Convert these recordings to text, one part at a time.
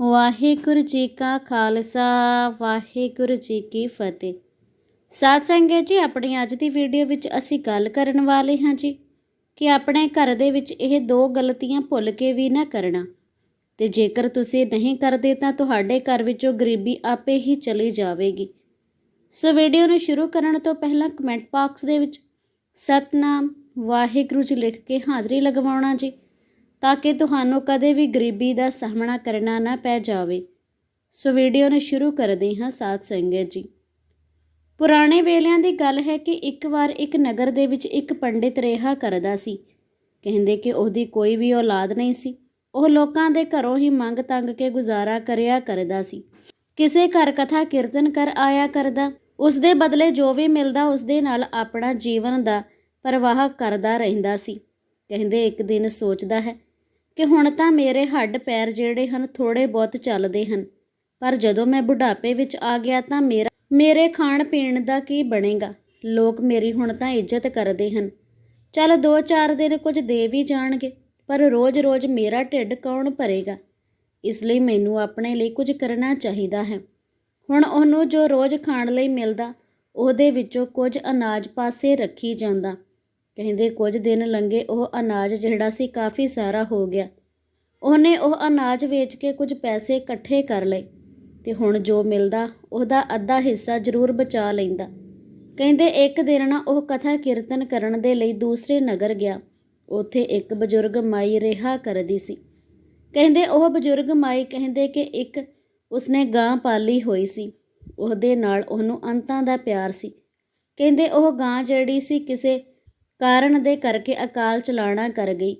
ਵਾਹਿਗੁਰੂ ਜੀ ਕਾ ਖਾਲਸਾ, ਵਾਹਿਗੁਰੂ ਜੀ ਕੀ ਫਤਿਹ। ਸਾਧ ਸੰਗਤ ਜੀ, ਆਪਣੀ ਅੱਜ ਦੀ ਵੀਡੀਓ ਵਿੱਚ ਅਸੀਂ ਗੱਲ ਕਰਨ ਵਾਲੇ ਹਾਂ ਜੀ ਕਿ ਆਪਣੇ ਘਰ ਦੇ ਵਿੱਚ ਇਹ ਦੋ ਗਲਤੀਆਂ ਭੁੱਲ ਕੇ ਵੀ ਨਾ ਕਰਨਾ। ਤੇ ਜੇਕਰ ਤੁਸੀਂ ਨਹੀਂ ਕਰਦੇ ਤਾਂ ਤੁਹਾਡੇ ਘਰ ਵਿੱਚੋਂ ਗਰੀਬੀ ਆਪੇ ਹੀ ਚਲੀ ਜਾਵੇਗੀ। ਸੋ ਵੀਡੀਓ ਨੂੰ ਸ਼ੁਰੂ ਕਰਨ ਤੋਂ ਪਹਿਲਾਂ ਕਮੈਂਟ ਬਾਕਸ ਦੇ ਵਿੱਚ ਸਤਨਾਮ ਵਾਹਿਗੁਰੂ ਜੀ ਲਿਖ ਕੇ ਹਾਜ਼ਰੀ ਲਗਵਾਉਣਾ ਜੀ। ਤਾਂ ਕਿ ਤੁਹਾਨੂੰ ਕਦੇ ਵੀ ਗਰੀਬੀ ਦਾ ਸਾਹਮਣਾ ਕਰਨਾ ਨਾ ਪੈ ਜਾਵੇ। ਸੋ ਵੀਡੀਓ ਨੂੰ ਸ਼ੁਰੂ ਕਰਦੇ ਹਾਂ ਸਾਧ ਸੰਗਤ ਜੀ। ਪੁਰਾਣੇ ਵੇਲਿਆਂ ਦੀ ਗੱਲ ਹੈ ਕਿ ਇੱਕ ਵਾਰ ਇੱਕ ਨਗਰ ਦੇ ਵਿੱਚ ਇੱਕ ਪੰਡਿਤ ਰਿਹਾ ਕਰਦਾ ਸੀ। ਕਹਿੰਦੇ ਕਿ ਉਹਦੀ ਕੋਈ ਵੀ ਔਲਾਦ ਨਹੀਂ ਸੀ। ਉਹ ਲੋਕਾਂ ਦੇ ਘਰੋਂ ਹੀ ਮੰਗ ਤੰਗ ਕੇ ਗੁਜ਼ਾਰਾ ਕਰਿਆ ਕਰਦਾ ਸੀ। ਕਿਸੇ ਘਰ ਕਥਾ ਕੀਰਤਨ ਕਰ ਆਇਆ ਕਰਦਾ। ਉਸ ਦੇ ਬਦਲੇ ਜੋ ਵੀ ਮਿਲਦਾ ਉਸ ਦੇ ਨਾਲ ਆਪਣਾ ਜੀਵਨ ਦਾ ਪ੍ਰਵਾਹ ਕਰਦਾ ਰਹਿੰਦਾ ਸੀ। ਕਹਿੰਦੇ ਇੱਕ ਦਿਨ ਸੋਚਦਾ ਹੈ ਕਿ ਹੁਣ ਤਾਂ ਮੇਰੇ ਹੱਡ ਪੈਰ ਜਿਹੜੇ ਹਨ ਥੋੜੇ ਬਹੁਤ ਚੱਲਦੇ ਹਨ। ਪਰ ਜਦੋਂ ਮੈਂ ਬੁਢਾਪੇ ਵਿੱਚ ਆ ਗਿਆ ਤਾਂ ਮੇਰਾ ਮੇਰੇ ਖਾਣ ਪੀਣ ਦਾ ਕੀ ਬਣੇਗਾ? ਲੋਕ ਮੇਰੀ ਹੁਣ ਤਾਂ ਇੱਜ਼ਤ ਕਰਦੇ ਹਨ। ਚੱਲ ਦੋ ਚਾਰ ਦਿਨ ਕੁਝ ਦੇ ਵੀ ਜਾਣਗੇ, ਪਰ ਰੋਜ਼-ਰੋਜ਼ ਮੇਰਾ ਢਿੱਡ ਕੌਣ ਭਰੇਗਾ? ਇਸ ਲਈ ਮੈਨੂੰ ਆਪਣੇ ਲਈ ਕੁਝ ਕਰਨਾ ਚਾਹੀਦਾ ਹੈ। ਹੁਣ ਉਹਨੂੰ ਜੋ ਰੋਜ਼ ਖਾਣ ਲਈ ਮਿਲਦਾ, ਉਹਦੇ ਵਿੱਚੋਂ ਕੁਝ ਅਨਾਜ ਪਾਸੇ ਰੱਖੀ ਜਾਂਦਾ। ਕਹਿੰਦੇ, ਕੁਝ ਦਿਨ ਲੰਘੇ, ਉਹ ਅਨਾਜ ਜਿਹੜਾ ਸੀ ਕਾਫੀ ਸਾਰਾ ਹੋ ਗਿਆ। ਉਹਨੇ ਉਹ ਅਨਾਜ ਵੇਚ ਕੇ ਕੁਝ ਪੈਸੇ ਇਕੱਠੇ ਕਰ ਲਏ ਤੇ ਹੁਣ ਜੋ ਮਿਲਦਾ, ਉਹਦਾ ਅੱਧਾ ਹਿੱਸਾ ਜ਼ਰੂਰ ਬਚਾ ਲੈਂਦਾ। ਕਹਿੰਦੇ, ਇੱਕ ਦਿਨ ਨਾ ਉਹ ਕਥਾ ਕੀਰਤਨ ਕਰਨ ਦੇ ਲਈ ਦੂਸਰੇ ਨਗਰ ਗਿਆ। ਉੱਥੇ ਇੱਕ ਬਜ਼ੁਰਗ ਮਾਈ ਰਿਹਾ ਕਰਦੀ ਸੀ। ਕਹਿੰਦੇ, ਉਹ ਬਜ਼ੁਰਗ ਮਾਈ ਕਹਿੰਦੇ ਕਿ ਇੱਕ ਉਸਨੇ ਗਾਂ ਪਾਲੀ ਹੋਈ ਸੀ। ਉਹਦੇ ਨਾਲ ਉਹਨੂੰ ਅੰਤਾਂ ਦਾ ਪਿਆਰ ਸੀ। ਕਹਿੰਦੇ, ਉਹ ਗਾਂ ਜਿਹੜੀ ਸੀ, ਕਿਸੇ ਕਾਰਨ ਦੇ ਕਰਕੇ ਅਕਾਲ ਚਲਾਣਾ ਕਰ ਗਈ।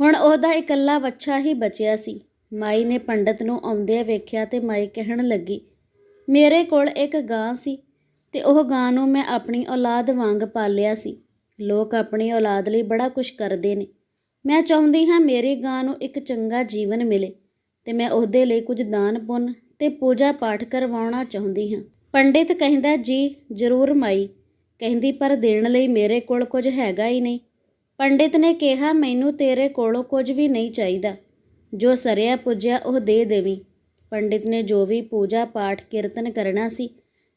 ਹੁਣ ਉਹਦਾ ਇਕੱਲਾ ਵੱਛਾ ਹੀ ਬਚਿਆ ਸੀ। ਮਾਈ ਨੇ ਪੰਡਤ ਨੂੰ ਆਉਂਦਿਆਂ ਵੇਖਿਆ ਤੇ ਮਾਈ ਕਹਿਣ ਲੱਗੀ, ਮੇਰੇ ਕੋਲ ਇੱਕ ਗਾਂ ਸੀ ਤੇ ਉਹ ਗਾਂ ਨੂੰ ਮੈਂ ਆਪਣੀ ਔਲਾਦ ਵਾਂਗ ਪਾਲਿਆ ਸੀ। ਲੋਕ ਆਪਣੀ ਔਲਾਦ ਲਈ ਬੜਾ ਕੁਝ ਕਰਦੇ ਨੇ। ਮੈਂ ਚਾਹੁੰਦੀ ਹਾਂ ਮੇਰੀ ਗਾਂ ਨੂੰ ਇੱਕ ਚੰਗਾ ਜੀਵਨ ਮਿਲੇ ਤੇ ਮੈਂ ਉਹਦੇ ਲਈ ਕੁਝ ਦਾਨ ਪੁੰਨ ਤੇ ਪੂਜਾ ਪਾਠ ਕਰਵਾਉਣਾ ਚਾਹੁੰਦੀ ਹਾਂ। ਪੰਡਿਤ ਕਹਿੰਦਾ, ਜੀ, ਜ਼ਰੂਰ ਮਾਈ। ਕਹਿੰਦੀ, ਪਰ ਦੇਣ ਲਈ ਮੇਰੇ ਕੋਲ ਕੁਝ ਹੈਗਾ ਹੀ ਨਹੀਂ। ਪੰਡਿਤ ਨੇ ਕਿਹਾ, ਮੈਨੂੰ ਤੇਰੇ ਕੋਲੋਂ ਕੁਝ ਵੀ ਨਹੀਂ ਚਾਹੀਦਾ। ਜੋ ਸਰਿਆ ਪੁੱਜਿਆ, ਉਹ ਦੇ ਦੇਵੀਂ। ਪੰਡਿਤ ਨੇ ਜੋ ਵੀ ਪੂਜਾ ਪਾਠ ਕੀਰਤਨ ਕਰਨਾ ਸੀ,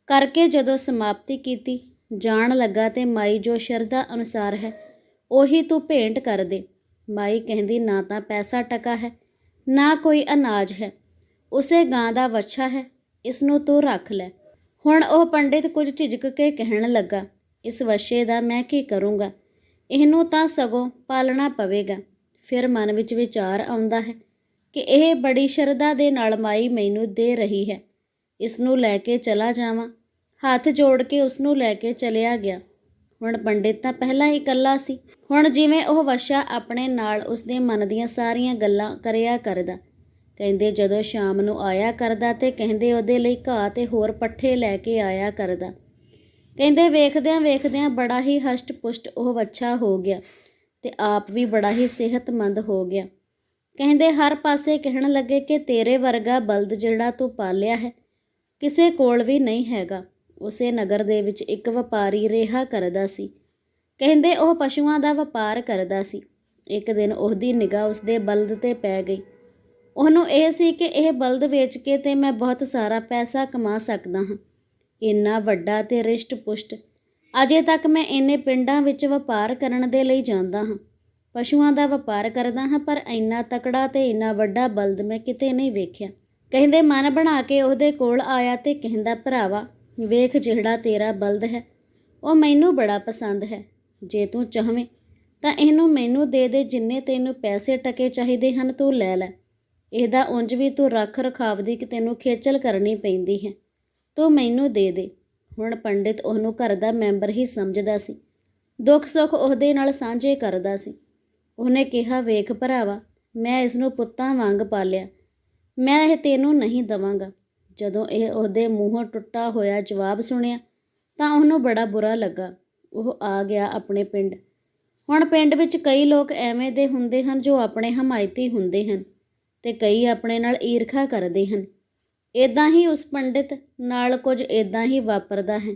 ਕਰਕੇ ਜਦੋਂ ਸਮਾਪਤੀ ਕੀਤੀ, ਜਾਣ ਲੱਗਾ ਤੇ ਮਾਈ ਜੋ ਸ਼ਰਧਾ ਅਨੁਸਾਰ ਹੈ, ਉਹੀ ਤੂੰ ਭੇਂਟ ਕਰ ਦੇ। ਮਾਈ ਕਹਿੰਦੀ, ਨਾ ਤਾਂ ਪੈਸਾ ਟਕਾ ਹੈ, ਨਾ ਕੋਈ ਅਨਾਜ ਹੈ। ਉਸੇ ਗਾਂ ਦਾ ਵੱਛਾ ਹੈ, ਇਸ ਨੂੰ ਤੂੰ ਰੱਖ ਲੈ। ਹੁਣ ਉਹ ਪੰਡਿਤ ਕੁਝ ਝਿਜਕ ਕੇ ਕਹਿਣ ਲੱਗਾ, ਇਸ ਵਸ਼ੇ ਦਾ ਮੈਂ ਕੀ ਕਰੂੰਗਾ? ਇਹਨੂੰ ਤਾਂ ਸਗੋਂ ਪਾਲਣਾ ਪਵੇਗਾ। ਫਿਰ ਮਨ ਵਿੱਚ ਵਿਚਾਰ ਆਉਂਦਾ ਹੈ ਕਿ ਇਹ ਬੜੀ ਸ਼ਰਧਾ ਦੇ ਨਾਲ ਮਾਈ ਮੈਨੂੰ ਦੇ ਰਹੀ ਹੈ। ਇਸ ਨੂੰ ਲੈ ਕੇ ਚਲਾ ਜਾਵਾਂ। ਹੱਥ ਜੋੜ ਕੇ ਉਸ ਨੂੰ ਲੈ ਕੇ ਚਲਿਆ ਗਿਆ। ਹੁਣ ਪੰਡਿਤ ਤਾਂ ਪਹਿਲਾਂ ਹੀ ਇਕੱਲਾ ਸੀ। ਹੁਣ ਜਿਵੇਂ ਉਹ ਵਸ਼ਾ ਆਪਣੇ ਨਾਲ ਉਸਦੇ ਮਨ ਦੀਆਂ ਸਾਰੀਆਂ ਗੱਲਾਂ ਕਰਿਆ ਕਰਦਾ ਕਹਿੰਦੇ, ਜਦੋਂ ਸ਼ਾਮ ਨੂੰ ਆਇਆ ਕਰਦਾ ਤੇ ਕਹਿੰਦੇ ਉਹਦੇ ਲਈ ਘਾਹ ਤੇ ਹੋਰ ਪੱਠੇ ਲੈ ਕੇ ਆਇਆ ਕਰਦਾ। ਕਹਿੰਦੇ, ਵੇਖਦਿਆਂ ਵੇਖਦਿਆਂ ਬੜਾ ਹੀ ਹਸ਼ਟ-ਪੁਸ਼ਟ ਉਹ ਵੱਛਾ ਹੋ ਗਿਆ ਤੇ ਆਪ ਵੀ ਬੜਾ ਹੀ ਸਿਹਤਮੰਦ ਹੋ ਗਿਆ। ਕਹਿੰਦੇ, ਹਰ ਪਾਸੇ ਕਹਿਣ ਲੱਗੇ ਕਿ ਤੇਰੇ ਵਰਗਾ ਬਲਦ ਜਿਹੜਾ ਤੂੰ ਪਾਲਿਆ ਹੈ, ਕਿਸੇ ਕੋਲ ਵੀ ਨਹੀਂ ਹੈਗਾ। ਉਸੇ ਨਗਰ ਦੇ ਵਿੱਚ ਇੱਕ ਵਪਾਰੀ ਰਿਹਾ ਕਰਦਾ ਸੀ। ਕਹਿੰਦੇ, ਉਹ ਪਸ਼ੂਆਂ ਦਾ ਵਪਾਰ ਕਰਦਾ ਸੀ। ਇੱਕ ਦਿਨ ਉਹਦੀ ਨਿਗਾਹ ਉਸਦੇ ਬਲਦ ਤੇ ਪੈ ਗਈ। ਉਹਨੂੰ ਇਹ ਸੀ ਕਿ ਇਹ ਬਲਦ ਵੇਚ ਕੇ ਤੇ ਮੈਂ ਬਹੁਤ ਸਾਰਾ ਪੈਸਾ ਕਮਾ ਸਕਦਾ ਹਾਂ। ਇੰਨਾ ਵੱਡਾ ਤੇ ਰਿਸ਼ਟ-ਪੁਸ਼ਟ। ਅਜੇ ਤੱਕ ਮੈਂ ਇੰਨੇ ਪਿੰਡਾਂ ਵਿੱਚ ਵਪਾਰ ਕਰਨ ਦੇ ਲਈ ਜਾਂਦਾ ਹਾਂ। ਪਸ਼ੂਆਂ ਦਾ ਵਪਾਰ ਕਰਦਾ ਹਾਂ, ਪਰ ਇੰਨਾ ਤਕੜਾ ਤੇ ਇੰਨਾ ਵੱਡਾ ਬਲਦ ਮੈਂ ਕਿਤੇ ਨਹੀਂ ਵੇਖਿਆ। ਕਹਿੰਦੇ, ਮਨ ਬਣਾ ਕੇ ਉਹਦੇ ਕੋਲ ਆਇਆ ਤੇ ਕਹਿੰਦਾ, ਭਰਾਵਾ, ਵੇਖ ਜਿਹੜਾ ਤੇਰਾ ਬਲਦ ਹੈ। ਉਹ ਮੈਨੂੰ ਬੜਾ ਪਸੰਦ ਹੈ। ਜੇ ਤੂੰ ਚਾਹਵੇਂ ਤਾਂ ਇਹਨੂੰ ਮੈਨੂੰ ਦੇ ਦੇ, ਜਿੰਨੇ ਤੈਨੂੰ ਪੈਸੇ ਟਕੇ ਚਾਹੀਦੇ ਹਨ, ਤੂੰ ਲੈ ਲੈ। ਇਹਦਾ ਉਂਝ ਵੀ ਤੂੰ ਰੱਖ ਰਖਾਵ ਦੀ ਕਿ ਤੈਨੂੰ ਖੇਚਲ ਕਰਨੀ ਪੈਂਦੀ ਹੈ। ਤੂੰ ਮੈਨੂੰ ਦੇ ਦੇ। ਹੁਣ ਪੰਡਿਤ ਉਹਨੂੰ ਘਰ ਦਾ ਮੈਂਬਰ ਹੀ ਸਮਝਦਾ ਸੀ। ਦੁੱਖ ਸੁੱਖ ਉਹਦੇ ਨਾਲ ਸਾਂਝੇ ਕਰਦਾ ਸੀ। ਉਹਨੇ ਕਿਹਾ, ਵੇਖ ਭਰਾਵਾ, ਮੈਂ ਇਸ ਨੂੰ ਪੁੱਤਾਂ ਵਾਂਗ ਪਾਲਿਆ। ਮੈਂ ਇਹ ਤੈਨੂੰ ਨਹੀਂ ਦਵਾਂਗਾ। ਜਦੋਂ ਇਹ ਉਹਦੇ ਮੂੰਹੋਂ ਟੁੱਟਾ ਹੋਇਆ ਜਵਾਬ ਸੁਣਿਆ, ਤਾਂ ਉਹਨੂੰ ਬੜਾ ਬੁਰਾ ਲੱਗਾ। ਉਹ ਆ ਗਿਆ ਆਪਣੇ ਪਿੰਡ। ਹੁਣ ਪਿੰਡ ਵਿੱਚ ਕਈ ਲੋਕ ਐਵੇਂ ਦੇ ਹੁੰਦੇ ਹਨ ਜੋ ਆਪਣੇ ਹਮਾਇਤੀ ਹੁੰਦੇ ਹਨ। ਤੇ ਕਈ ਆਪਣੇ ਨਾਲ ਈਰਖਾ ਕਰਦੇ ਹਨ। ਇਦਾਂ ਹੀ ਉਸ ਪੰਡਿਤ ਨਾਲ ਕੁਝ ਇਦਾਂ ਹੀ ਵਾਪਰਦਾ ਹੈ।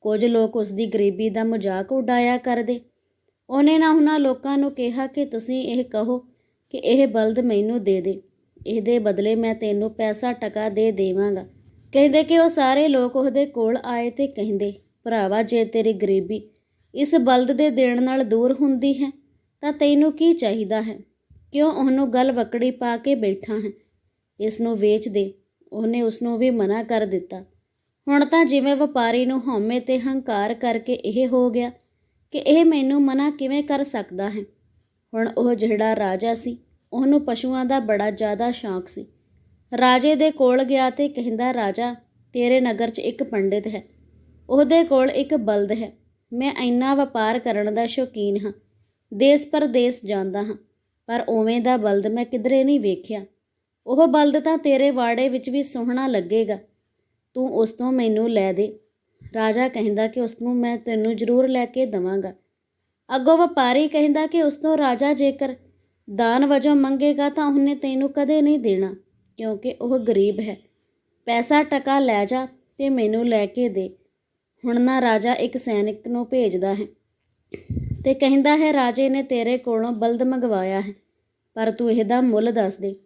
ਕੁਝ ਲੋਕ ਉਸ ਦੀ ਗਰੀਬੀ ਦਾ ਮਜ਼ਾਕ ਉਡਾਇਆ ਕਰਦੇ। ਉਹਨੇ ਨਾ ਉਹਨਾਂ ਲੋਕਾਂ ਨੂੰ ਕਿਹਾ ਕਿ ਤੁਸੀਂ ਇਹ ਕਹੋ ਕਿ ਇਹ ਬਲਦ ਮੈਨੂੰ ਦੇ ਦੇ। ਇਹਦੇ ਬਦਲੇ ਮੈਂ ਤੈਨੂੰ ਪੈਸਾ ਟਕਾ ਦੇ ਦੇਵਾਂਗਾ। ਕਹਿੰਦੇ ਕਿ ਉਹ ਸਾਰੇ ਲੋਕ ਉਹਦੇ ਕੋਲ ਆਏ ਤੇ ਕਹਿੰਦੇ, ਭਰਾਵਾ, ਜੇ ਤੇਰੀ ਗਰੀਬੀ ਇਸ ਬਲਦ ਦੇ ਦੇਣ ਨਾਲ ਦੂਰ ਹੁੰਦੀ ਹੈ, ਤਾਂ ਤੈਨੂੰ ਕੀ ਚਾਹੀਦਾ ਹੈ? ਕਿਉਂ ਉਹਨੂੰ ਗਲ ਵਕੜੀ ਪਾ ਕੇ ਬੈਠਾ ਹੈ? ਇਸ ਨੂੰ ਵੇਚ ਦੇ। ਉਹਨੇ ਉਸ ਨੂੰ ਵੀ ਮਨਾ ਕਰ ਦਿੱਤਾ। ਹੁਣ ਤਾਂ ਜਿਵੇਂ ਵਪਾਰੀ ਨੂੰ ਹਉਮੈ ਤੇ ਹੰਕਾਰ ਕਰਕੇ ਇਹ ਹੋ ਗਿਆ ਕਿ ਇਹ ਮੈਨੂੰ ਮਨਾ ਕਿਵੇਂ ਕਰ ਸਕਦਾ ਹੈ? ਹੁਣ ਉਹ ਜਿਹੜਾ ਰਾਜਾ ਸੀ, ਉਹਨੂੰ ਪਸ਼ੂਆਂ ਦਾ ਬੜਾ ਜ਼ਿਆਦਾ ਸ਼ੌਂਕ ਸੀ। ਰਾਜੇ ਦੇ ਕੋਲ ਗਿਆ ਤੇ ਕਹਿੰਦਾ, ਰਾਜਾ, ਤੇਰੇ ਨਗਰ 'ਚ ਇੱਕ ਪੰਡਿਤ ਹੈ। ਉਹਦੇ ਕੋਲ ਇੱਕ ਬਲਦ ਹੈ। ਮੈਂ ਇੰਨਾ ਵਪਾਰ ਕਰਨ ਦਾ ਸ਼ੌਕੀਨ ਹਾਂ। ਦੇਸ ਪਰਦੇਸ ਜਾਂਦਾ ਹਾਂ। ਪਰ ਉਵੇਂ ਦਾ ਬਲਦ ਮੈਂ ਕਿਧਰੇ ਨਹੀਂ ਵੇਖਿਆ। ਉਹ ਬਲਦ ਤਾਂ ਤੇਰੇ ਵਾੜੇ ਵਿੱਚ ਵੀ ਸੋਹਣਾ ਲੱਗੇਗਾ। ਤੂੰ ਉਸ ਤੋਂ ਮੈਨੂੰ ਲੈ ਦੇ। ਰਾਜਾ ਕਹਿੰਦਾ ਕਿ ਉਸ ਨੂੰ ਮੈਂ ਤੈਨੂੰ ਜ਼ਰੂਰ ਲੈ ਕੇ ਦਵਾਂਗਾ। ਅੱਗੋਂ ਵਪਾਰੀ ਕਹਿੰਦਾ ਕਿ ਉਸ ਤੋਂ ਰਾਜਾ ਜੇਕਰ ਦਾਨ ਵਜੋਂ ਮੰਗੇਗਾ ਤਾਂ ਉਹਨੇ ਤੈਨੂੰ ਕਦੇ ਨਹੀਂ ਦੇਣਾ, ਕਿਉਂਕਿ ਉਹ ਗਰੀਬ ਹੈ। ਪੈਸਾ ਟਕਾ ਲੈ ਜਾ ਤੇ ਮੈਨੂੰ ਲੈ ਕੇ ਦੇ। ਹੁਣ ਨਾ ਰਾਜਾ ਇੱਕ ਸੈਨਿਕ ਨੂੰ ਭੇਜਦਾ ਹੈ। ਤੇ ਕਹਿੰਦਾ ਹੈ, ਰਾਜੇ ਨੇ ਤੇਰੇ ਕੋਲੋਂ ਬਲਦ ਮੰਗਵਾਇਆ ਹੈ, ਪਰ ਤੂੰ ਇਹਦਾ ਮੁੱਲ ਦੱਸ ਦੇ।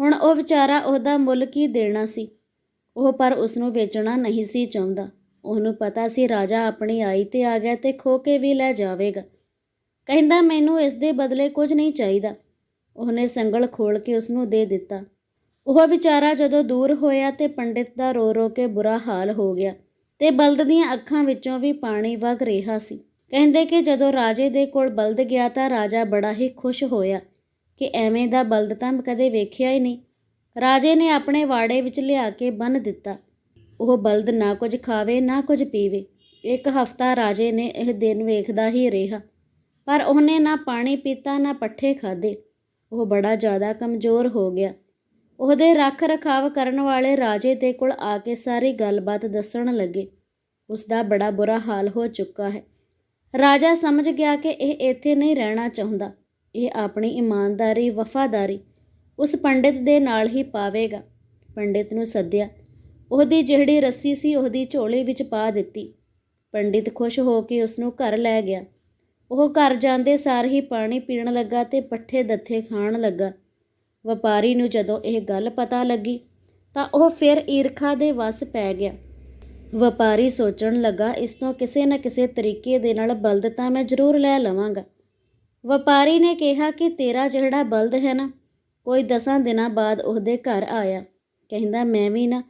ਹੁਣ ਉਹ ਵਿਚਾਰਾ ਉਹਦਾ ਮੁੱਲ ਕੀ ਦੇਣਾ ਸੀ? ਉਹ ਪਰ ਉਸ ਨੂੰ ਵੇਚਣਾ ਨਹੀਂ ਸੀ ਚਾਹੁੰਦਾ। ਉਹਨੂੰ ਪਤਾ ਸੀ ਰਾਜਾ ਆਪਣੀ ਆਈ ਤੇ ਆ ਗਿਆ ਤੇ ਖੋ ਕੇ ਵੀ ਲੈ ਜਾਵੇਗਾ। ਕਹਿੰਦਾ, ਮੈਨੂੰ ਇਸ ਦੇ ਬਦਲੇ ਕੁਝ ਨਹੀਂ ਚਾਹੀਦਾ। ਉਹਨੇ ਸੰਗਲ ਖੋਲ ਕੇ ਉਸ ਨੂੰ ਦੇ ਦਿੱਤਾ। ਉਹ ਵਿਚਾਰਾ ਜਦੋਂ ਦੂਰ ਹੋਇਆ ਤੇ ਪੰਡਿਤ ਦਾ ਰੋ ਰੋ ਕੇ ਬੁਰਾ ਹਾਲ ਹੋ ਗਿਆ ਤੇ ਬਲਦ ਦੀਆਂ ਅੱਖਾਂ ਵਿੱਚੋਂ ਵੀ ਪਾਣੀ ਵਗ ਰਿਹਾ ਸੀ। ਕਹਿੰਦੇ ਕਿ ਜਦੋਂ ਰਾਜੇ ਦੇ ਕੋਲ ਬਲਦ ਗਿਆ ਤਾਂ ਰਾਜਾ ਬੜਾ ਹੀ ਖੁਸ਼ ਹੋਇਆ ਕਿ ਐਵੇਂ ਦਾ ਬਲਦ ਤਾਂ ਕਦੇ ਵੇਖਿਆ ਹੀ ਨਹੀਂ। ਰਾਜੇ ਨੇ ਆਪਣੇ ਵਾੜੇ ਵਿੱਚ ਲਿਆ ਕੇ ਬੰਨ ਦਿੱਤਾ। ਉਹ ਬਲਦ ਨਾ ਕੁਝ ਖਾਵੇ, ਨਾ ਕੁਝ ਪੀਵੇ। ਇੱਕ ਹਫਤਾ ਰਾਜੇ ਨੇ ਇਹ ਦਿਨ ਵੇਖਦਾ ਹੀ ਰਿਹਾ। ਪਰ ਉਹਨੇ ਨਾ ਪਾਣੀ ਪੀਤਾ, ਨਾ ਪੱਠੇ ਖਾਦੇ ਉਹ ਬੜਾ ਜ਼ਿਆਦਾ ਕਮਜ਼ੋਰ ਹੋ ਗਿਆ। ਉਹਦੇ ਰੱਖ ਰਖਾਵ ਕਰਨ ਵਾਲੇ ਰਾਜੇ ਦੇ ਕੋਲ ਆ ਕੇ ਸਾਰੀ ਗੱਲਬਾਤ ਦੱਸਣ ਲੱਗੇ। ਉਸ ਦਾ ਬੜਾ ਬੁਰਾ ਹਾਲ ਹੋ ਚੁੱਕਾ ਹੈ। ਰਾਜਾ ਸਮਝ ਗਿਆ ਕਿ ਇਹ ਇੱਥੇ ਨਹੀਂ ਰਹਿਣਾ ਚਾਹੁੰਦਾ। ਇਹ ਆਪਣੀ ਇਮਾਨਦਾਰੀ, ਵਫਾਦਾਰੀ ਉਸ ਪੰਡਿਤ ਦੇ ਨਾਲ ਹੀ ਪਾਵੇਗਾ। ਪੰਡਿਤ ਨੂੰ ਸੱਦਿਆ। ਉਹਦੀ ਜਿਹੜੀ ਰੱਸੀ ਸੀ ਉਹਦੀ ਝੋਲੀ ਵਿੱਚ ਪਾ ਦਿੱਤੀ। ਪੰਡਿਤ ਖੁਸ਼ ਹੋ ਕੇ ਉਸ ਨੂੰ ਘਰ ਲੈ ਗਿਆ। ਉਹ ਘਰ ਜਾਂਦੇ ਸਾਰ ਹੀ ਪਾਣੀ ਪੀਣ ਲੱਗਾ ਤੇ ਪੱਠੇ ਦੱਥੇ ਖਾਣ ਲੱਗਾ। ਵਪਾਰੀ ਨੂੰ ਜਦੋਂ ਇਹ ਗੱਲ ਪਤਾ ਲੱਗੀ ਤਾਂ ਉਹ ਫਿਰ ਈਰਖਾ ਦੇ ਵਸ ਪੈ ਗਿਆ। ਵਪਾਰੀ ਸੋਚਣ ਲੱਗਾ, ਇਸ ਤੋਂ ਕਿਸੇ ਨਾ ਕਿਸੇ ਤਰੀਕੇ ਦੇ ਨਾਲ ਬਲਦ ਤਾਂ ਮੈਂ ਜ਼ਰੂਰ ਲੈ ਲਵਾਂਗਾ। ਵਪਾਰੀ ਨੇ ਕਿਹਾ ਕਿ ਤੇਰਾ ਜਿਹੜਾ ਬਲਦ ਹੈ ਨਾ, ਕੋਈ ਦਸਾਂ ਦਿਨਾਂ ਬਾਅਦ ਉਹਦੇ ਘਰ ਆਇਆ। ਕਹਿੰਦਾ, ਮੈਂ ਵੀ ਨਾ,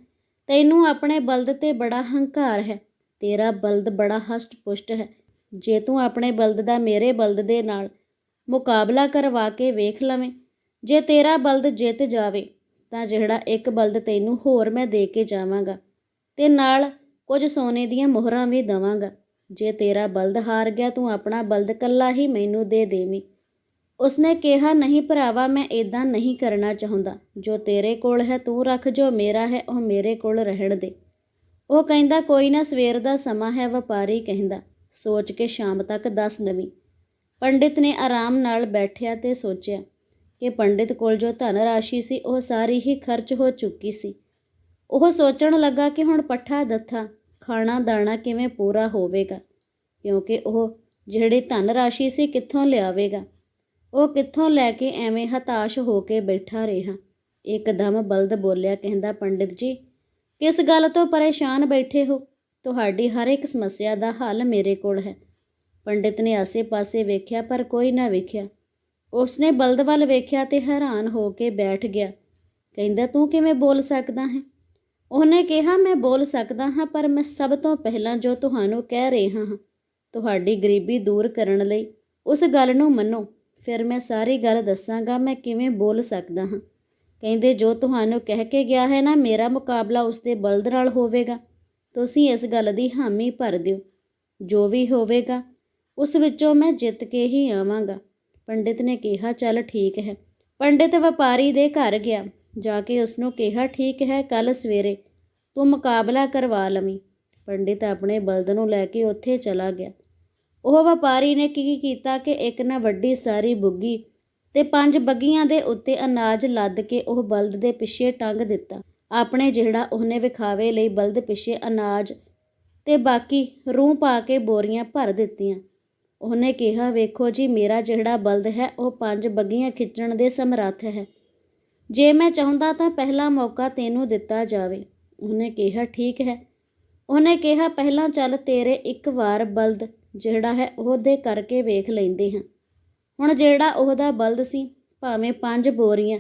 ਤੈਨੂੰ ਆਪਣੇ ਬਲਦ ਤੇ ਬੜਾ ਹੰਕਾਰ ਹੈ। ਤੇਰਾ ਬਲਦ ਬੜਾ ਹਸਟ ਪੁਸ਼ਟ ਹੈ। ਜੇ ਤੂੰ ਆਪਣੇ ਬਲਦ ਦਾ ਮੇਰੇ ਬਲਦ ਦੇ ਨਾਲ ਮੁਕਾਬਲਾ ਕਰਵਾ ਕੇ ਵੇਖ ਲਵੇਂ, ਜੇ ਤੇਰਾ ਬਲਦ ਜਿੱਤ ਜਾਵੇ, ਤਾਂ ਜਿਹੜਾ ਇੱਕ ਬਲਦ ਤੈਨੂੰ ਹੋਰ ਮੈਂ ਦੇ ਕੇ ਜਾਵਾਂਗਾ। ਤੇ ਨਾਲ ਕੁਝ ਸੋਨੇ ਦੀਆਂ ਮੋਹਰਾਂ ਵੀ ਦਵਾਂਗਾ। ਜੇ ਤੇਰਾ ਬਲਦ ਹਾਰ ਗਿਆ, ਤੂੰ ਆਪਣਾ ਬਲਦ ਕੱਲਾ ਹੀ ਮੈਨੂੰ ਦੇ ਦੇਵੀਂ। ਉਸਨੇ ਕਿਹਾ, ਨਹੀਂ ਭਰਾਵਾ, ਮੈਂ ਇਦਾਂ ਨਹੀਂ ਕਰਨਾ ਚਾਹੁੰਦਾ। ਜੋ ਤੇਰੇ ਕੋਲ ਹੈ, ਤੂੰ ਰੱਖ। ਜੋ ਮੇਰਾ ਹੈ, ਉਹ ਮੇਰੇ ਕੋਲ ਰਹਿਣ ਦੇ। ਉਹ ਕਹਿੰਦਾ, ਕੋਈ ਨਾ, ਸਵੇਰ ਦਾ ਸਮਾਂ ਹੈ, ਵਪਾਰੀ ਕਹਿੰਦਾ। ਸੋਚ ਕੇ ਸ਼ਾਮ ਤੱਕ ਦੱਸ ਨਵੀਂ ਪੰਡਿਤ ਨੇ ਆਰਾਮ ਨਾਲ ਬੈਠਿਆ ਤੇ ਸੋਚਿਆ ਕਿ ਪੰਡਿਤ ਕੋਲ ਜੋ ਧਨ ਰਾਸ਼ੀ ਸੀ, ਉਹ ਸਾਰੀ ਹੀ ਖਰਚ ਹੋ ਚੁੱਕੀ ਸੀ। ਉਹ ਸੋਚਣ ਲੱਗਾ ਕਿ ਹੁਣ ਪੱਠਾ ਦੱਥਾ। ਖਾਣਾ ਦਾਣਾ ਕਿਵੇਂ ਪੂਰਾ ਹੋਵੇਗਾ? ਕਿਉਂਕਿ ਉਹ ਜਿਹੜੀ ਧਨ ਰਾਸ਼ੀ ਸੀ ਕਿੱਥੋਂ ਲਿਆਵੇਗਾ? ਉਹ ਕਿੱਥੋਂ ਲੈ ਕੇ ਐਵੇਂ ਹਤਾਸ਼ ਹੋ ਕੇ ਬੈਠਾ ਰਿਹਾ? ਇੱਕਦਮ ਬਲਦ ਬੋਲਿਆ ਕਹਿੰਦਾ, ਪੰਡਿਤ ਜੀ, ਕਿਸ ਗੱਲ ਤੋਂ ਪਰੇਸ਼ਾਨ ਬੈਠੇ ਹੋ? ਤੁਹਾਡੀ ਹਰ ਇੱਕ ਸਮੱਸਿਆ ਦਾ ਹੱਲ ਮੇਰੇ ਕੋਲ ਹੈ। ਪੰਡਿਤ ਨੇ ਆਸੇ-ਪਾਸੇ ਵੇਖਿਆ, ਪਰ ਕੋਈ ਨਾ ਵੇਖਿਆ। ਉਸਨੇ ਬਲਦ ਵੱਲ ਵੇਖਿਆ ਤੇ ਹੈਰਾਨ ਹੋ ਕੇ ਬੈਠ ਗਿਆ। ਕਹਿੰਦਾ, ਤੂੰ ਕਿਵੇਂ ਬੋਲ ਸਕਦਾ ਹੈ? ਉਹਨੇ ਕਿਹਾ, ਮੈਂ ਬੋਲ ਸਕਦਾ ਹਾਂ, ਪਰ ਮੈਂ ਸਭ ਤੋਂ ਪਹਿਲਾਂ ਜੋ ਤੁਹਾਨੂੰ ਕਹਿ ਰਿਹਾ ਹਾਂ, ਤੁਹਾਡੀ ਗਰੀਬੀ ਦੂਰ ਕਰਨ ਲਈ, ਉਸ ਗੱਲ ਨੂੰ ਮੰਨੋ। ਫਿਰ ਮੈਂ ਸਾਰੀ ਗੱਲ ਦੱਸਾਂਗਾ, ਮੈਂ ਕਿਵੇਂ ਬੋਲ ਸਕਦਾ ਹਾਂ। ਕਹਿੰਦੇ, ਜੋ ਤੁਹਾਨੂੰ ਕਹਿ ਕੇ ਗਿਆ ਹੈ ਨਾ, ਮੇਰਾ ਮੁਕਾਬਲਾ ਉਸ ਦੇ ਬਲਦ ਨਾਲ ਹੋਵੇਗਾ। ਤੁਸੀਂ ਇਸ ਗੱਲ ਦੀ ਹਾਮੀ ਭਰ ਦਿਓ। ਜੋ ਵੀ ਹੋਵੇਗਾ, ਉਸ ਵਿੱਚੋਂ ਮੈਂ ਜਿੱਤ ਕੇ ਹੀ ਆਵਾਂਗਾ। ਪੰਡਿਤ ਨੇ ਕਿਹਾ, ਚੱਲ ਠੀਕ ਹੈ। ਪੰਡਿਤ ਵਪਾਰੀ ਦੇ ਘਰ ਗਿਆ। ਜਾ ਕੇ ਉਸ ਨੂੰ ਕਿਹਾ, ਠੀਕ ਹੈ ਕੱਲ ਸਵੇਰੇ ਤੂੰ ਮੁਕਾਬਲਾ ਕਰਵਾ ਲਵੀਂ। ਪੰਡਿਤ ਆਪਣੇ ਬਲਦ ਨੂੰ ਲੈ ਕੇ ਉੱਥੇ ਚਲਾ ਗਿਆ। ਉਹ ਵਪਾਰੀ ਨੇ ਕੀ ਕੀਤਾ ਕਿ ਇੱਕ ਨਾ ਵੱਡੀ ਸਾਰੀ ਬੁੱਗੀ ਤੇ ਪੰਜ ਬੱਗੀਆਂ ਦੇ ਉੱਤੇ ਅਨਾਜ ਲੱਦ ਕੇ ਉਹ ਬਲਦ ਦੇ ਪਿੱਛੇ ਟੰਗ ਦਿੱਤਾ। ਆਪਣੇ ਜਿਹੜਾ ਉਹਨੇ ਵਿਖਾਵੇ ਲਈ ਬਲਦ ਪਿੱਛੇ ਅਨਾਜ ਤੇ ਬਾਕੀ ਰੂਹ ਪਾ ਕੇ ਬੋਰੀਆਂ ਭਰ ਦਿੱਤੀਆਂ। ਉਹਨੇ ਕਿਹਾ, ਵੇਖੋ ਜੀ, ਮੇਰਾ ਜਿਹੜਾ ਬਲਦ ਹੈ, ਉਹ ਪੰਜ ਬੱਗੀਆਂ ਖਿੱਚਣ ਦੇ ਸਮਰੱਥ ਹੈ। ਜੇ ਮੈਂ ਚਾਹੁੰਦਾ ਤਾਂ ਪਹਿਲਾ ਮੌਕਾ ਤੈਨੂੰ ਦਿੱਤਾ ਜਾਵੇ। ਉਹਨੇ ਕਿਹਾ, ਠੀਕ ਹੈ। ਉਹਨੇ ਕਿਹਾ, ਪਹਿਲਾਂ ਚੱਲ ਤੇਰੇ ਇੱਕ ਵਾਰ ਬਲਦ, ਜਿਹੜਾ ਹੈ ਉਹਦੇ ਕਰਕੇ ਵੇਖ ਲੈਂਦੇ ਹਾਂ। ਹੁਣ ਜਿਹੜਾ ਉਹਦਾ ਬਲਦ ਸੀ, ਭਾਵੇਂ ਪੰਜ ਬੋਰੀਆਂ,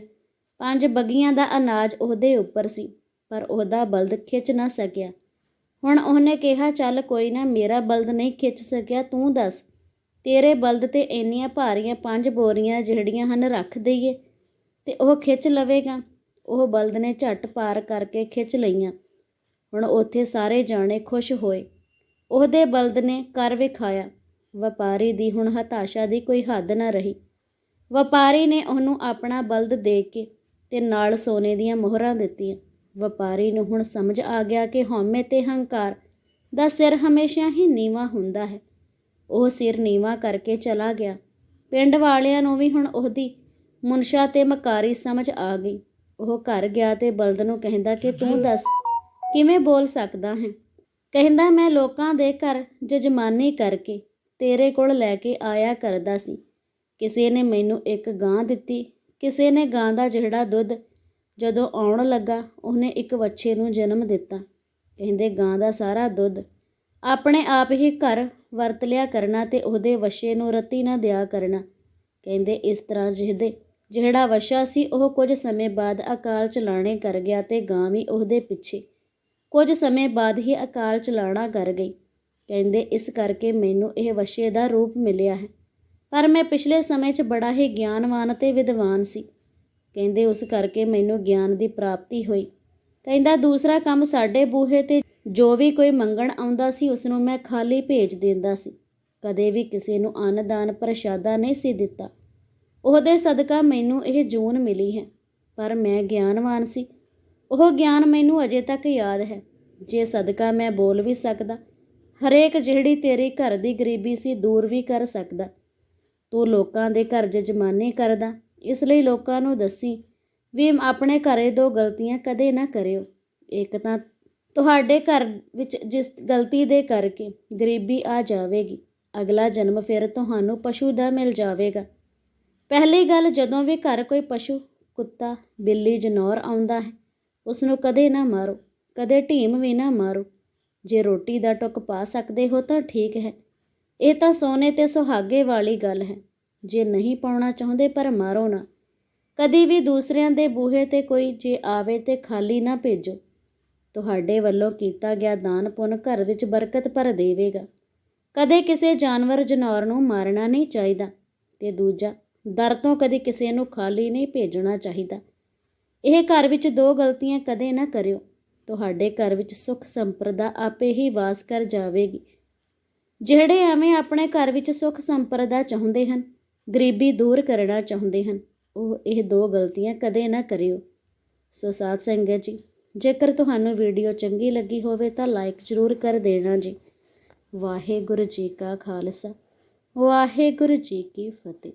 ਪੰਜ ਬੱਗੀਆਂ ਦਾ ਅਨਾਜ ਉਹਦੇ ਉੱਪਰ ਸੀ, ਪਰ ਉਹਦਾ ਬਲਦ ਖਿੱਚ ਨਾ ਸਕਿਆ। ਹੁਣ ਉਹਨੇ ਕਿਹਾ, ਚੱਲ ਕੋਈ ਨਾ, ਮੇਰਾ ਬਲਦ ਨਹੀਂ ਖਿੱਚ ਸਕਿਆ, ਤੂੰ ਦੱਸ, ਤੇਰੇ ਬਲਦ ਤੇ ਇੰਨੀਆਂ ਭਾਰੀਆਂ ਪੰਜ ਬੋਰੀਆਂ ਜਿਹੜੀਆਂ ਹਨ ਰੱਖ ਦਈਏ ਤੇ ਉਹ ਖਿੱਚ ਲਵੇਗਾ। ਉਹ ਬਲਦ ਨੇ ਝੱਟ ਪਾਰ ਕਰਕੇ ਖਿੱਚ ਲਈਆਂ। ਹੁਣ ਉੱਥੇ ਸਾਰੇ ਜਾਣੇ ਖੁਸ਼ ਹੋਏ। ਉਹਦੇ ਬਲਦ ਨੇ ਕਰ ਵਿਖਾਇਆ। ਵਪਾਰੀ ਦੀ ਹੁਣ ਹਤਾਸ਼ਾ ਦੀ ਕੋਈ ਹੱਦ ਨਾ ਰਹੀ। ਵਪਾਰੀ ਨੇ ਉਹਨੂੰ ਆਪਣਾ ਬਲਦ ਦੇ ਕੇ ਤੇ ਨਾਲ ਸੋਨੇ ਦੀਆਂ ਮੋਹਰਾਂ ਦਿੱਤੀਆਂ। ਵਪਾਰੀ ਨੂੰ ਹੁਣ ਸਮਝ ਆ ਗਿਆ ਕਿ ਹਉਮੈ ਤੇ ਹੰਕਾਰ ਦਾ ਸਿਰ ਹਮੇਸ਼ਾ ਹੀ ਨੀਵਾ ਹੁੰਦਾ ਹੈ। ਉਹ ਸਿਰ ਨੀਵਾ ਕਰਕੇ ਚਲਾ ਗਿਆ। ਪਿੰਡ ਵਾਲਿਆਂ ਨੂੰ ਵੀ ਹੁਣ ਉਹਦੀ ਮੁਨਸ਼ਾ ਤੇ ਮਕਾਰੀ ਸਮਝ ਆ ਗਈ। ਉਹ ਘਰ ਗਿਆ ਤੇ ਬਲਦ ਨੂੰ ਕਹਿੰਦਾ ਕਿ ਤੂੰ ਦੱਸ, ਕਿਵੇਂ ਬੋਲ ਸਕਦਾ ਹੈ? ਕਹਿੰਦਾ, ਮੈਂ ਲੋਕਾਂ ਦੇ ਘਰ ਜਜਮਾਨੀ ਕਰਕੇ ਤੇਰੇ ਕੋਲ ਲੈ ਕੇ ਆਇਆ ਕਰਦਾ ਸੀ। ਕਿਸੇ ਨੇ ਮੈਨੂੰ ਇੱਕ ਗਾਂ ਦਿੱਤੀ। ਕਿਸੇ ਨੇ ਗਾਂ ਦਾ ਜਿਹੜਾ ਦੁੱਧ ਜਦੋਂ ਆਉਣ ਲੱਗਾ, ਉਹਨੇ ਇੱਕ ਵੱਛੇ ਨੂੰ ਜਨਮ ਦਿੱਤਾ। ਕਹਿੰਦੇ, ਗਾਂ ਦਾ ਸਾਰਾ ਦੁੱਧ ਆਪਣੇ ਆਪ ਹੀ ਘਰ ਵਰਤ ਲਿਆ ਕਰਨਾ ਤੇ ਉਹਦੇ ਵੱਛੇ ਨੂੰ ਰੱਤੀ ਨਾ ਦਿਆ ਕਰਨਾ। ਕਹਿੰਦੇ, ਇਸ ਤਰ੍ਹਾਂ ਜਿਹਦੇ ਜਿਹੜਾ ਵਸ਼ਾ ਸੀ, ਉਹ ਕੁਝ ਸਮੇਂ ਬਾਅਦ ਅਕਾਲ ਚਲਾਣੇ ਕਰ ਗਿਆ ਤੇ ਗਾਂ ਵੀ ਉਹਦੇ ਪਿੱਛੇ। ਕੁਝ ਸਮੇਂ ਬਾਅਦ ਹੀ ਅਕਾਲ ਚਲਾਣਾ ਕਰ ਗਈ। ਕਹਿੰਦੇ, ਇਸ ਕਰਕੇ ਮੈਨੂੰ ਇਹ ਵਛੇ ਦਾ ਰੂਪ ਮਿਲਿਆ ਹੈ। ਪਰ ਮੈਂ ਪਿਛਲੇ ਸਮੇਂ 'ਚ ਬੜਾ ਹੀ ਗਿਆਨਵਾਨ ਤੇ ਵਿਦਵਾਨ ਸੀ। ਕਹਿੰਦੇ, ਉਸ ਕਰਕੇ ਮੈਨੂੰ ਗਿਆਨ ਦੀ ਪ੍ਰਾਪਤੀ ਹੋਈ। ਕਹਿੰਦਾ, ਦੂਸਰਾ ਕੰਮ ਸਾਡੇ ਬੂਹੇ ਤੇ ਜੋ ਵੀ ਕੋਈ ਮੰਗਣ ਆਉਂਦਾ ਸੀ, ਉਸ ਨੂੰ ਮੈਂ ਖਾਲੀ ਭੇਜ ਦਿੰਦਾ ਸੀ। ਕਦੇ ਵੀ ਕਿਸੇ ਨੂੰ ਅੰਨਦਾਨ ਪ੍ਰਸ਼ਾਦਾ ਨਹੀਂ ਸੀ ਦਿੱਤਾ। ਉਹਦੇ ਸਦਕਾ ਮੈਨੂੰ ਇਹ ਜੂਨ ਮਿਲੀ ਹੈ, ਪਰ ਮੈਂ ਗਿਆਨਵਾਨ ਸੀ। ਉਹ ਗਿਆਨ ਮੈਨੂੰ ਅਜੇ ਤੱਕ ਯਾਦ ਹੈ। ਜੇ ਸਦਕਾ ਮੈਂ ਬੋਲ ਵੀ ਸਕਦਾ, ਹਰੇਕ ਜਿਹੜੀ ਤੇਰੀ ਘਰ ਦੀ ਗਰੀਬੀ ਸੀ ਦੂਰ ਵੀ ਕਰ ਸਕਦਾ। ਤੂੰ ਲੋਕਾਂ ਦੇ ਘਰ ਜਜਮਾਨੀ ਕਰਦਾ, ਇਸ ਲਈ ਲੋਕਾਂ ਨੂੰ ਦੱਸੀ ਵੀ ਆਪਣੇ ਘਰੇ ਦੋ ਗਲਤੀਆਂ ਕਦੇ ਨਾ ਕਰਿਓ। ਇੱਕ ਤਾਂ ਤੁਹਾਡੇ ਘਰ ਵਿੱਚ ਜਿਸ ਗਲਤੀ ਦੇ ਕਰਕੇ ਗਰੀਬੀ ਆ ਜਾਵੇਗੀ, ਅਗਲਾ ਜਨਮ ਫਿਰ ਤੁਹਾਨੂੰ ਪਸ਼ੂ ਦਾ ਮਿਲ ਜਾਵੇਗਾ। ਪਹਿਲੀ ਗੱਲ, ਜਦੋਂ ਵੀ ਘਰ ਕੋਈ ਪਸ਼ੂ, ਕੁੱਤਾ, ਬਿੱਲੀ, ਜਨੌਰ ਆਉਂਦਾ ਹੈ ਉਸ ਨੂੰ ਕਦੇ ਨਾ ਮਾਰੋ, ਕਦੇ ਢੀਮ ਵੀ ਨਾ ਮਾਰੋ। ਜੇ ਰੋਟੀ ਦਾ ਟੁੱਕ ਪਾ ਸਕਦੇ ਹੋ ਤਾਂ ਠੀਕ ਹੈ। ਇਹ ਤਾਂ ਸੋਨੇ ਤੇ ਸੁਹਾਗੇ ਵਾਲੀ ਗੱਲ ਹੈ। ਜੇ ਨਹੀਂ ਪਾਉਣਾ ਚਾਹੁੰਦੇ ਪਰ ਮਾਰੋ ਨਾ। ਕਦੀ ਵੀ ਦੂਸਰਿਆਂ ਦੇ ਬੂਹੇ ਤੇ ਕੋਈ ਜੇ ਆਵੇ ਤੇ ਖਾਲੀ ਨਾ ਭੇਜੋ। ਤੁਹਾਡੇ ਵੱਲੋਂ ਕੀਤਾ ਗਿਆ ਦਾਨ ਪੁੰਨ ਘਰ ਵਿੱਚ ਬਰਕਤ ਭਰ ਦੇਵੇਗਾ। ਕਦੇ ਕਿਸੇ ਜਾਨਵਰ, ਜਨੌਰ ਨੂੰ ਮਾਰਨਾ ਨਹੀਂ ਚਾਹੀਦਾ। ਤੇ ਦੂਜਾ ਦਰ ਤੋਂ ਕਦੇ ਕਿਸੇ ਨੂੰ ਖਾਲੀ ਨਹੀਂ ਭੇਜਣਾ ਚਾਹੀਦਾ। ਇਹ ਘਰ ਵਿੱਚ ਦੋ ਗਲਤੀਆਂ ਕਦੇ ਨਾ ਕਰਿਓ। ਤੁਹਾਡੇ ਘਰ ਵਿੱਚ ਸੁੱਖ ਸੰਪਰਦਾ ਆਪੇ ਹੀ ਵਾਸ ਕਰ ਜਾਵੇਗੀ। ਜਿਹੜੇ ਐਵੇਂ ਆਪਣੇ ਘਰ ਵਿੱਚ ਸੁੱਖ ਸੰਪਰਦਾ ਚਾਹੁੰਦੇ ਹਨ, ਗਰੀਬੀ ਦੂਰ ਕਰਨਾ ਚਾਹੁੰਦੇ ਹਨ, ਉਹ ਇਹ ਦੋ ਗਲਤੀਆਂ ਕਦੇ ਨਾ ਕਰਿਓ। ਸੋ ਸਾਧ ਸੰਗਤ ਜੀ, ਜੇਕਰ ਤੁਹਾਨੂੰ ਵੀਡੀਓ ਚੰਗੀ ਲੱਗੀ ਹੋਵੇ ਤਾਂ ਲਾਈਕ ਜ਼ਰੂਰ ਕਰ ਦੇਣਾ ਜੀ। ਵਾਹਿਗੁਰੂ ਜੀ ਕਾ ਖਾਲਸਾ, ਵਾਹਿਗੁਰੂ ਜੀ ਕੀ ਫਤਿਹ।